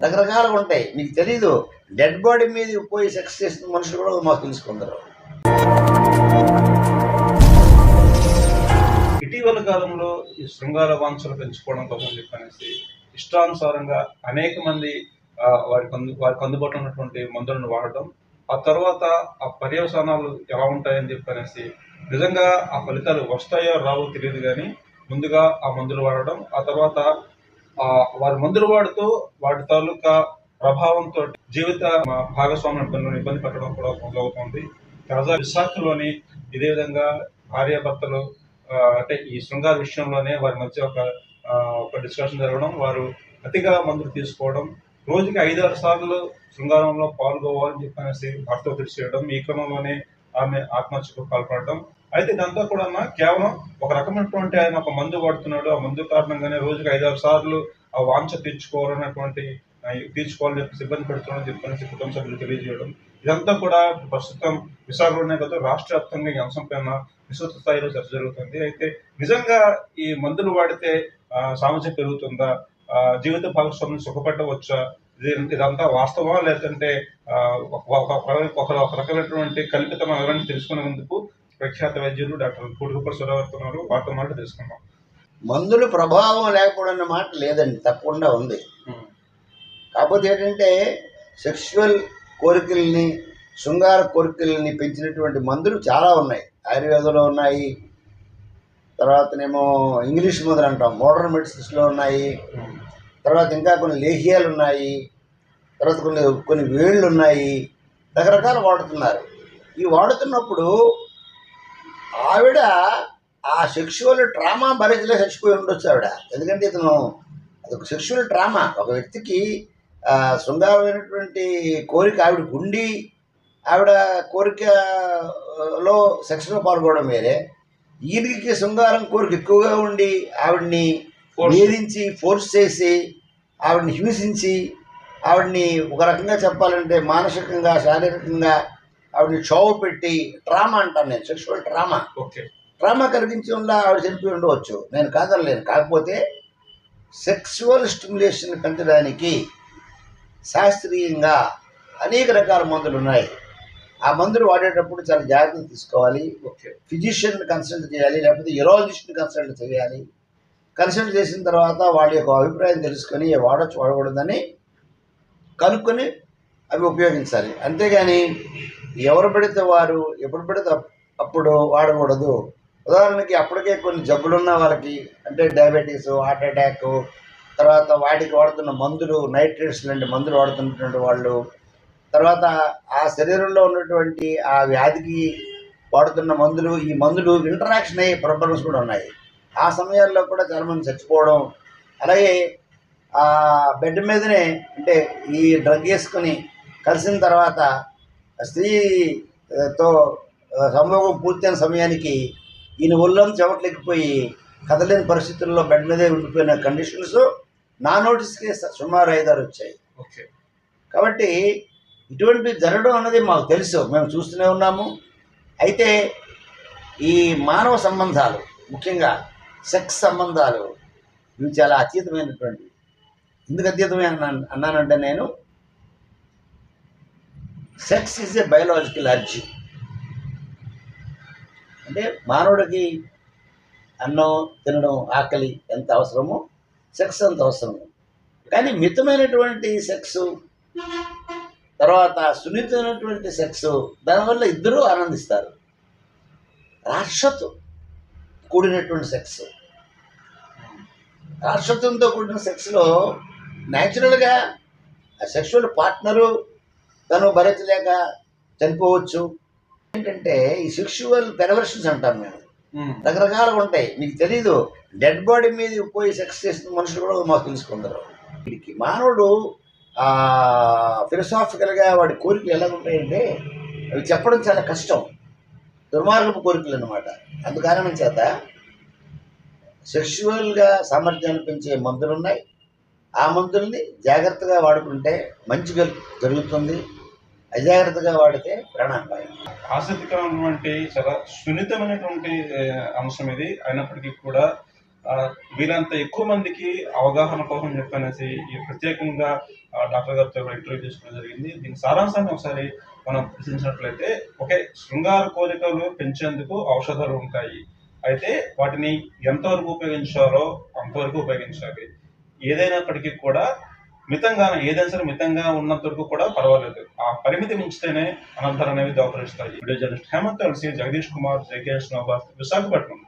రకరకాలుగా ఉంటాయి. మీకు తెలీదు. డెడ్ బాడీ మీద పోయి సెక్స్ చేసిన మనుషులు కూడా మాకు తెలుసుకుందరు ఇటీవల కాలంలో ఈ శృంగార వాంఛలు పెంచుకోవడం కోసం చెప్పనేసి ఇష్టానుసారంగా అనేక మంది వారికి అందు వారికి అందుబాటులో ఉన్నటువంటి మందులను వాడటం ఆ తర్వాత ఆ పర్యవసానాలు ఎలా ఉంటాయని చెప్పనేసి నిజంగా ఆ ఫలితాలు వస్తాయో రావో తెలియదు కానీ ముందుగా ఆ మందులు వాడడం ఆ తర్వాత వారి మందులు వాడుతూ వాటి తాలూకా ప్రభావంతో జీవిత ఆ, భాగస్వామ్య ఇబ్బంది పెట్టడం కూడా మొదలవుతుంది. తాజా విశాఖలోని ఇదే విధంగా భార్యాభర్తలు అంటే ఈ శృంగార విషయంలోనే వారి మధ్య ఒక ఒక డిస్కషన్ జరగడం వారు అతిగా మందులు తీసుకోవడం రోజుకి ఐదారు సార్లు శృంగారంలో పాల్గొవాలని చెప్పనేసి భర్త ఒత్తిడి చేయడం ఈ క్రమంలోనే ఆమె ఆత్మహత్యకు పాల్పడటం. అయితే ఇదంతా కూడా కేవలం ఒక రకమైనటువంటి ఆయన ఒక మందు వాడుతున్నాడు. ఆ మందు కారణంగానే రోజుకి ఐదారు సార్లు ఆ వాంఛ తీర్చుకోవాలన్నటువంటి తీర్చుకోవాలని చెప్పి సిబ్బంది పెడుతున్నాడని చెప్పనేసి కుటుంబ సభ్యులు తెలియజేయడం. ఇదంతా కూడా ప్రస్తుతం విశాఖలోనే కదా రాష్ట్ర వ్యాప్తంగా ఈ అంశం పైన విస్తృత స్థాయిలో చర్చ జరుగుతుంది. అయితే నిజంగా ఈ మందులు వాడితే సామర్థ్యం పెరుగుతుందా? జీవిత భాగస్వామ్యం సుఖపడవచ్చా ఇదంతా వాస్తవా లేదంటే ఒక రకమైనటువంటి కల్పితమైన వివరణ తెలుసుకునేందుకు ప్రఖ్యాత వైద్యులు డాక్టర్ పూడిగుప్ప సురావర్తి ఉన్నారు. వారితో మాట తెలుసుకుందాం. మందుల ప్రభావం లేకపోవడం అన్న మాట లేదండి తప్పకుండా ఉంది. కాకపోతే ఏంటంటే సెక్షువల్ కోరికల్ని శృంగార కోరికల్ని పెంచినటువంటి మందులు చాలా ఉన్నాయి. ఆయుర్వేదంలో ఉన్నాయి. తర్వాతనేమో ఇంగ్లీష్ మందులు అంటాం. మోడర్న్ మెడిసిన్స్లో ఉన్నాయి. తర్వాత ఇంకా కొన్ని లేహ్యాలు ఉన్నాయి. తర్వాత కొన్ని కొన్ని వేళ్ళు ఉన్నాయి. రకరకాలు వాడుతున్నారు. ఈ వాడుతున్నప్పుడు ఆవిడ ఆ సెక్షువల్ ట్రామా భరించలే చచ్చిపోయి ఉండొచ్చు ఆవిడ. ఎందుకంటే ఇతను అదొక సెక్షువల్ ట్రామా ఒక వ్యక్తికి శృంగారమైనటువంటి కోరిక ఆవిడ గుండి ఆవిడ కోరికలో సెక్స్లో పాల్గొనడం వేరే. ఈయనకి శృంగారం కోరిక ఎక్కువగా ఉండి ఆవిడ్ని. వేధించి ఫోర్స్ చేసి ఆవిడ్ని హింసించి ఆవిడ్ని ఒక రకంగా చెప్పాలంటే మానసికంగా శారీరకంగా ఆవిడని క్షోభ పెట్టి ట్రామా అంటాను నేను సెక్షువల్ ట్రామా ఓకే. ట్రామా కలిగించి వల్ల ఆవిడ చనిపోయి ఉండవచ్చు. నేను కాదనలేను. కాకపోతే సెక్సువల్ స్టిమ్యులేషన్ పెంచడానికి శాస్త్రీయంగా అనేక రకాల మందులు ఉన్నాయి. ఆ మందులు వాడేటప్పుడు చాలా జాగ్రత్తలు తీసుకోవాలి. ఓకే. ఫిజిషియన్ కన్సల్ట్ చేయాలి లేకపోతే యూరాలజిస్ట్ని కన్సల్ట్ చేయాలి. కన్సల్ట్ చేసిన తర్వాత వాళ్ళ యొక్క అభిప్రాయం తెలుసుకొని వాడచ్చు వాడకూడదని కనుక్కొని అవి ఉపయోగించాలి. అంతేగాని ఎవరు పెడితే వారు ఎప్పుడు పెడితే అప్పుడు వాడకూడదు. ఉదాహరణకి అప్పటికే కొన్ని జబ్బులున్న వాళ్ళకి అంటే డయాబెటీస్ హార్ట్ అటాక్ తర్వాత వాటికి వాడుతున్న మందులు నైట్రేట్స్ లాంటి మందులు వాడుతున్నటువంటి వాళ్ళు తర్వాత ఆ శరీరంలో ఉన్నటువంటి ఆ వ్యాధికి వాడుతున్న మందులు ఈ మందులు ఇంటరాక్షన్ అయ్యే ప్రాబ్లమ్స్ కూడా ఉన్నాయి. ఆ సమయాల్లో కూడా చాలామంది చచ్చిపోవడం అలాగే ఆ బెడ్ మీదనే అంటే ఈ డ్రగ్ వేసుకొని కలిసిన తర్వాత స్త్రీతో సంభోగం పూర్తయిన సమయానికి ఈయన ఒళ్ళంతా చెమట్లెక్కిపోయి కదలేని పరిస్థితుల్లో బెడ్ మీదే ఉండిపోయిన కండిషన్స్ నా నోటీస్కి సుమారు ఐదారు వచ్చాయి. ఓకే. కాబట్టి ఇటువంటివి జరగడం అన్నది మాకు తెలుసు మేము చూస్తూనే ఉన్నాము. అయితే ఈ మానవ సంబంధాలు ముఖ్యంగా సెక్స్ సంబంధాలు. ఇవి చాలా అతీతమైనటువంటి. ఎందుకు అతీతమైన అన్నాను అన్నానంటే నేను సెక్స్ ఈజ్ ఏ బయలాజికల్ అర్జీ. అంటే మానవుడికి అన్నం తినడం ఆకలి ఎంత అవసరమో సెక్స్ అంత అవసరము కానీ మితమైనటువంటి సెక్స్ తర్వాత సున్నితమైనటువంటి సెక్స్ దానివల్ల ఇద్దరూ ఆనందిస్తారు. రాక్షత్ కూడినటువంటి సెక్స్ రాక్షత్వంతో కూడిన సెక్స్లో న్యాచురల్గా ఆ సెక్షువల్ పార్ట్నరు తను భరించలేక చనిపోవచ్చు. ఏంటంటే ఈ సెక్షువల్ పెరవర్షన్స్ అంటాం మేము. రకరకాలుగా ఉంటాయి. మీకు తెలీదు. డెడ్ బాడీ మీద పోయి సెక్స్ చేసిన మనుషులు కూడా మాకు తెలుసుకుందరు వీడికి మానవుడు ఫిలసాఫికల్గా వాడి కోరికలు ఎలా ఉంటాయంటే అవి చెప్పడం చాలా కష్టం. దుర్మార్గపు కోరికలు అనమాట అందుకారణం చేత సెక్షువల్గా సామర్థ్యాన్ని పెంచే మందులు ఉన్నాయి. ఆ మందుల్ని జాగ్రత్తగా వాడుకుంటే మంచి జరుగుతుంది. అజాగ్రత్తగా వాడితే ప్రాణాపాయం. ఆసక్తికరమైనటువంటి చాలా సున్నితమైనటువంటి అంశం ఇది. అయినప్పటికీ కూడా వీలంత ఎక్కువ మందికి అవగాహన కోసం చెప్పనేసి ఈ ప్రత్యేకంగా డాక్టర్ గారితో ఇంటర్వ్యూ చేసుకోవడం జరిగింది. దీని సారాంశాన్ని ఒకసారి మనం ప్రశ్నించినట్లయితే ఒకే శృంగార కోరికలు పెంచేందుకు ఔషధాలు ఉంటాయి. అయితే వాటిని ఎంతవరకు ఉపయోగించాలో అంతవరకు ఉపయోగించాలి. ఏదైనప్పటికీ కూడా మితంగా ఏదైనా సరే మితంగా ఉన్నంత వరకు కూడా పర్వాలేదు. ఆ పరిమితి మించితేనే అనంతరం అనేవి దోపరిస్తాయి. వీడియో జర్నలిస్ట్ హేమంత్ అలసి జగదీష్ కుమార్ జగేష్ నవాబ్ విశాఖపట్నం.